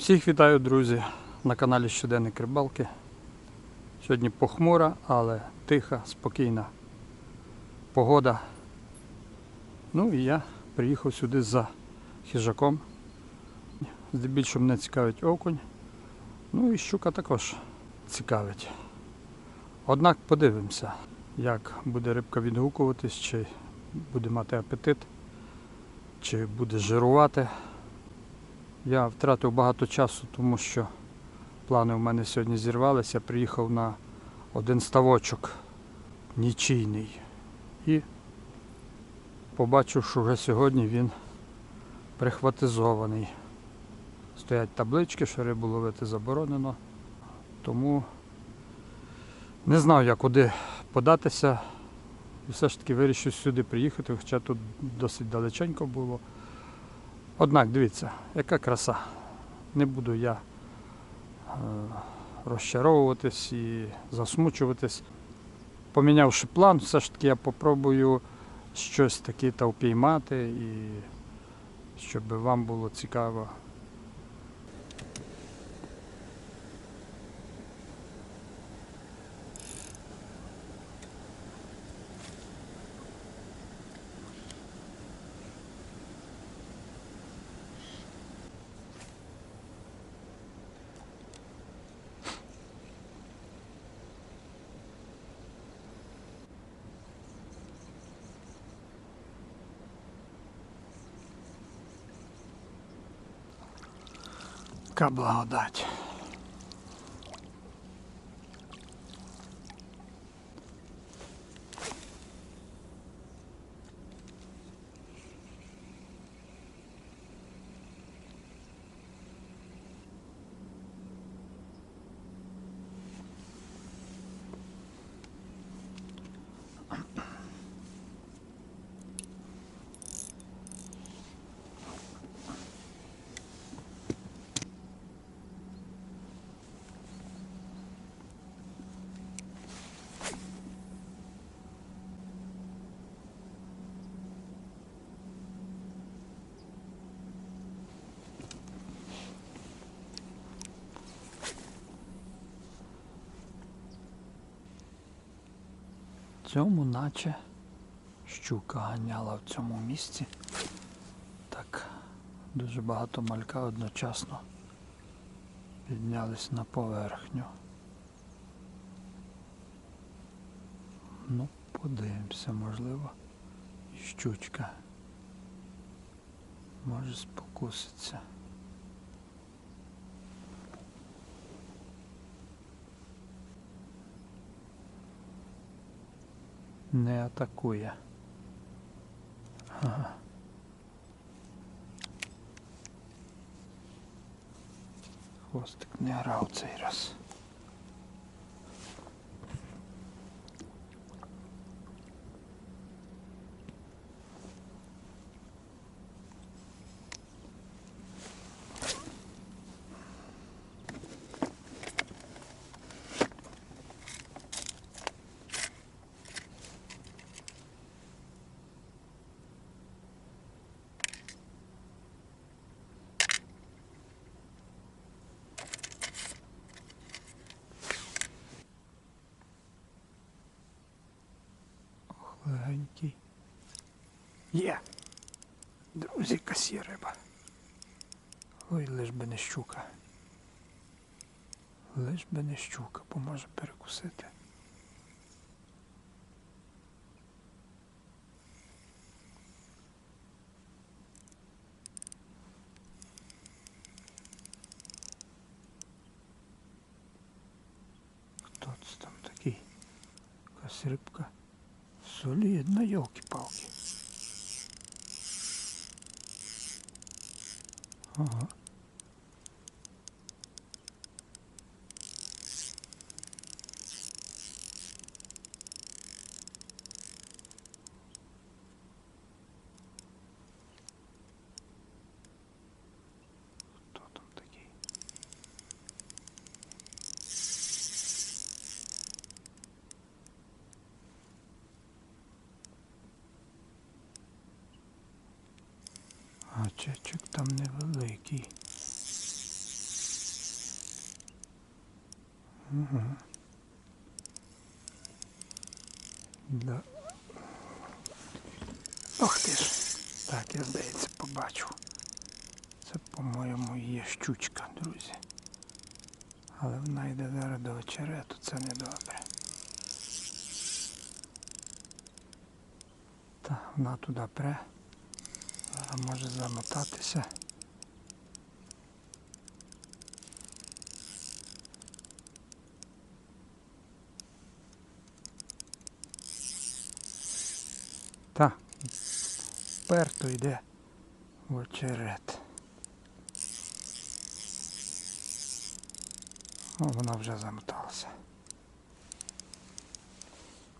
Всіх вітаю, друзі, на каналі Щоденник Рибалки. Сьогодні похмура, але тиха, спокійна погода. Ну і я приїхав сюди за хижаком. Здебільшого мене цікавить окунь. Ну і щука також цікавить. Однак подивимося, як буде рибка відгукуватись, чи буде мати апетит, чи буде жирувати. Я втратив багато часу, тому що плани в мене сьогодні зірвалися. Я приїхав на один ставочок нічийний. І побачив, що вже сьогодні він прихватизований. Стоять таблички, що рибу ловити заборонено. Тому не знав я куди податися. І все ж таки вирішив сюди приїхати, хоча тут досить далеченько було. Однак, дивіться, яка краса. Не буду я е, розчаровуватись і засмучуватись. Помінявши план, все ж таки я попробую щось таке та впіймати і щоб вам було цікаво. Яка благодать. Цьому наче щука ганяла в цьому місці. Так, дуже багато малька одночасно піднялись на поверхню. Ну, подивимося, можливо, щучка може спокуситься. Не атакує. Ага. Хвостик не грав цей раз. Є. Друзі, касі риба. Ой, лиш би не щука. Лиш би не щука, поможе перекусити. Хто це там такий? Якась рибка. Солідна, йолки-палки. heart побачив. Це, по-моєму, є щучка, друзі. Але вона йде зараз до очерету, це не добре. Та вона туди пре. Зараз може замотатися. Та, перто йде в очерет. О, вона вже замоталася.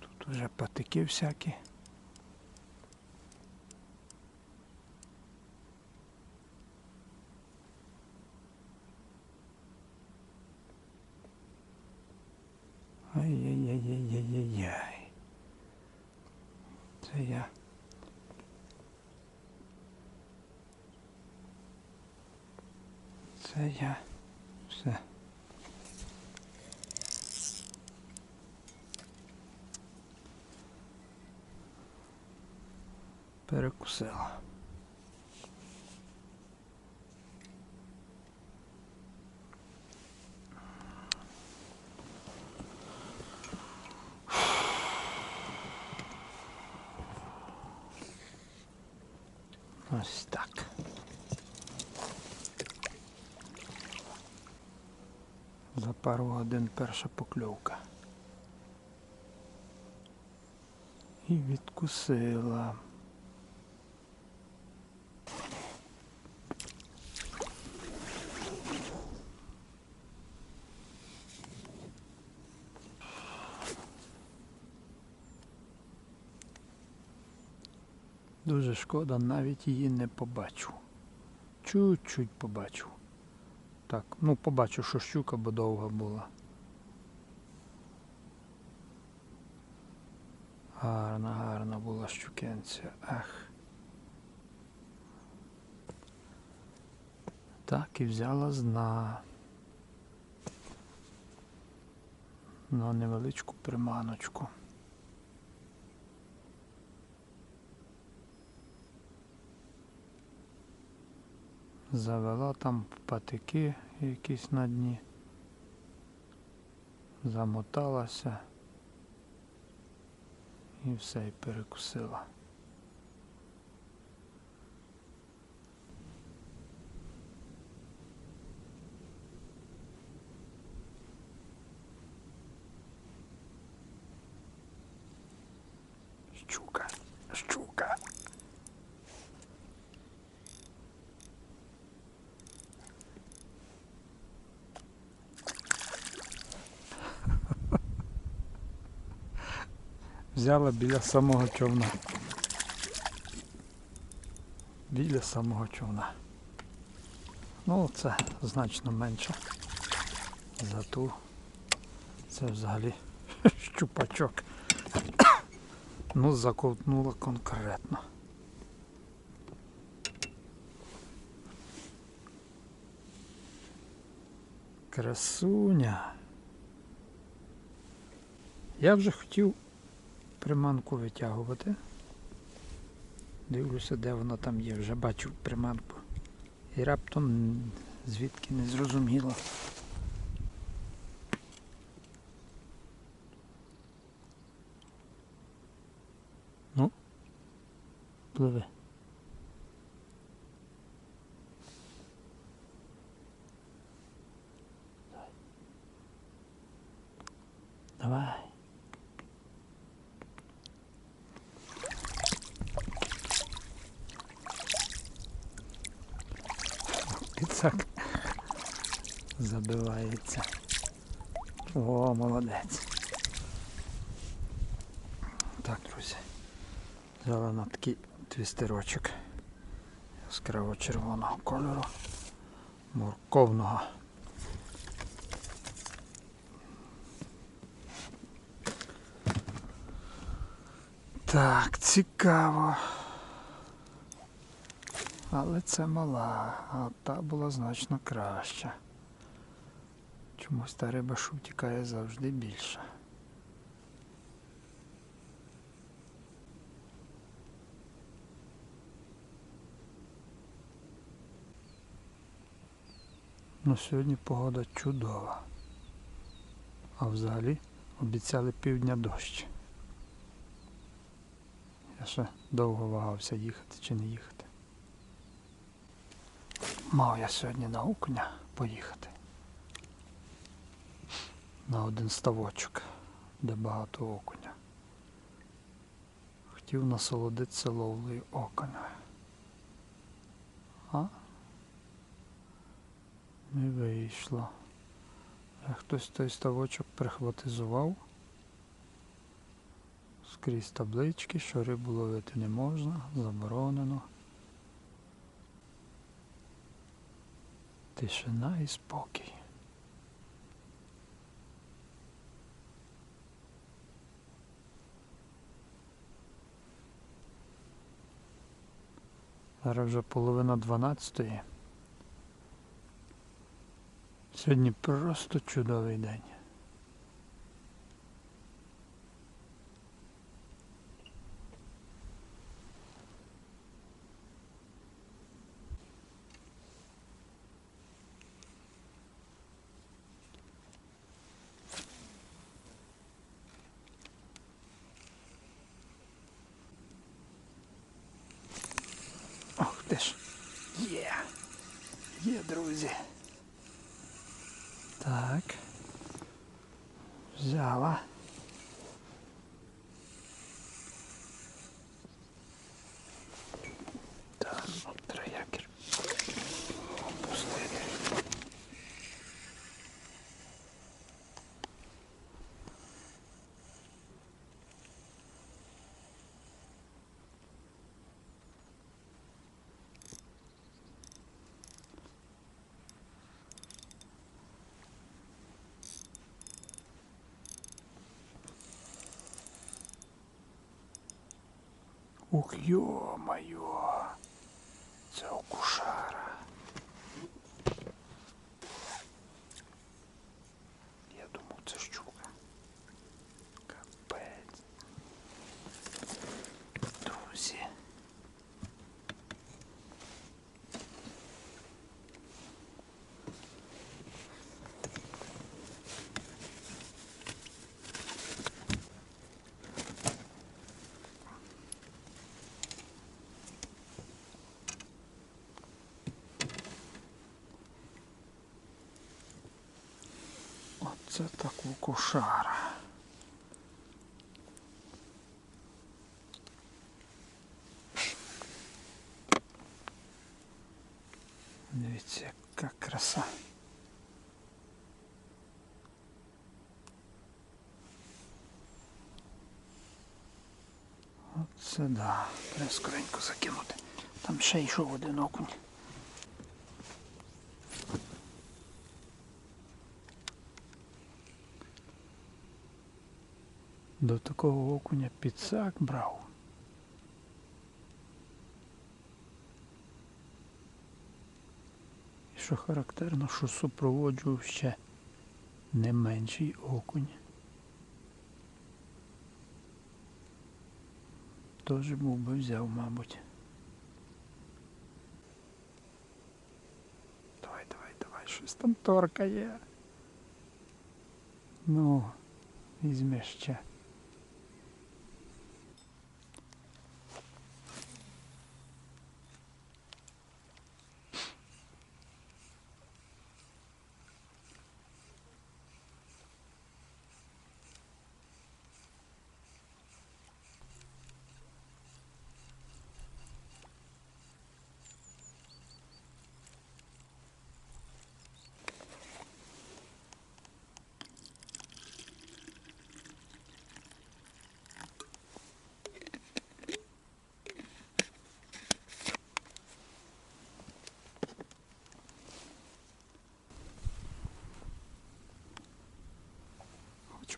Тут вже патики всякі. Ай-яй-яй-яй-яй-яй. Це я. Це я. Все. Перекусила. Ось так. За пару годин перша покльовка. І відкусила. Дуже шкода, навіть її не побачу. Чуть-чуть побачу. Так, ну побачу, що щука, бо довга була. Гарна, гарна була щукенця. Ах. Так і взяла зна. На невеличку приманочку. Завела там патики якісь на дні. Замоталася і все, і перекусила. Щука, щука. Взяла біля самого човна. Біля самого човна. Ну, це значно менше. За ту це взагалі щупачок. Ну, заковтнула конкретно. Красуня. Я вже хотів приманку витягувати. Дивлюся, де вона там є. Вже бачу приманку. І раптом звідки не зрозуміло. Ну, пливи. О, молодець. Так, друзі. Взяла на такий твістерочок яскраво червоного кольору. Морковного. Так, цікаво. Але це мала, а та була значно краща. Чомусь та риба, втікає завжди більше. Ну, сьогодні погода чудова. А взагалі обіцяли півдня дощ. Я ще довго вагався їхати чи не їхати. Мав я сьогодні на окуня поїхати. На один ставочок, де багато окуня. Хотів насолодитися ловлею окуня. А не вийшло. А хтось той ставочок прихватизував. Скрізь таблички, що рибу ловити не можна, заборонено. Тишина і спокій. Зараз вже половина дванадцятої. Сьогодні просто чудовий день. Ти. Є. Є, друзі. Так. Взяла. Так, ну, треба якір. Опустити. Ух, ё-моё! Це окушара. Я думав, це щука. Капець. Друзі. Оце так окушара. Дивіться, яка краса. Оце да. Треба скоренько закинути. Там ще йшов один окунь. До такого окуня підсак брав. І що характерно, що супроводжував ще не менший окунь. Теж був би взяв, мабуть. Давай, давай, давай, щось там торкає. Ну, візьми ще.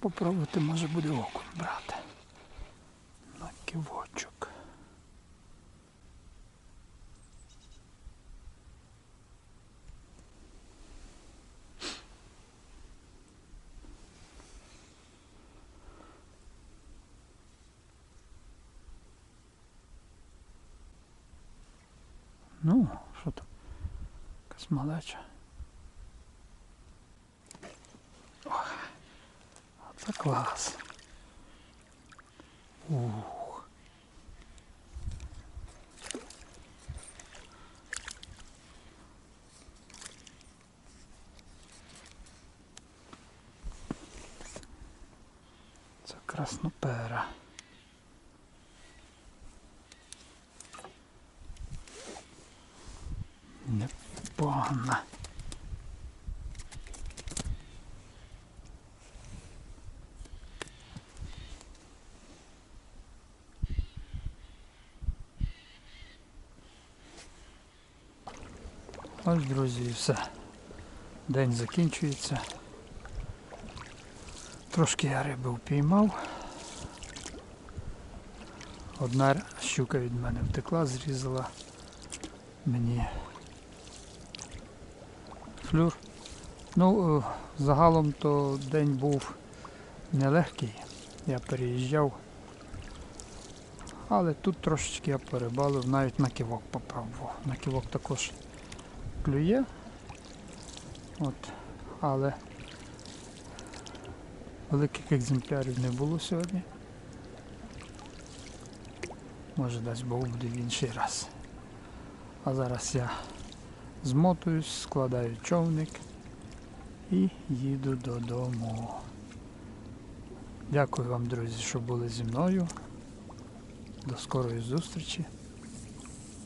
попробувати може буде окунь брати. На кивочок. Ну, що там? Якась малеча. Це клас. Ух. Це краснопера. Ось, друзі, і все. День закінчується. Трошки я риби впіймав. Одна щука від мене втекла, зрізала мені флюр. Ну, е, загалом то день був нелегкий. Я переїжджав. Але тут трошечки я перебалив, навіть на ківок попробував. На ківок також клює. От. Але великих екземплярів не було сьогодні. Може дасть Бог буде в інший раз. А зараз я змотуюсь, складаю човник і їду додому. Дякую вам, друзі, що були зі мною. До скорої зустрічі.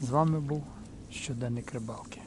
З вами був щоденник рибалки.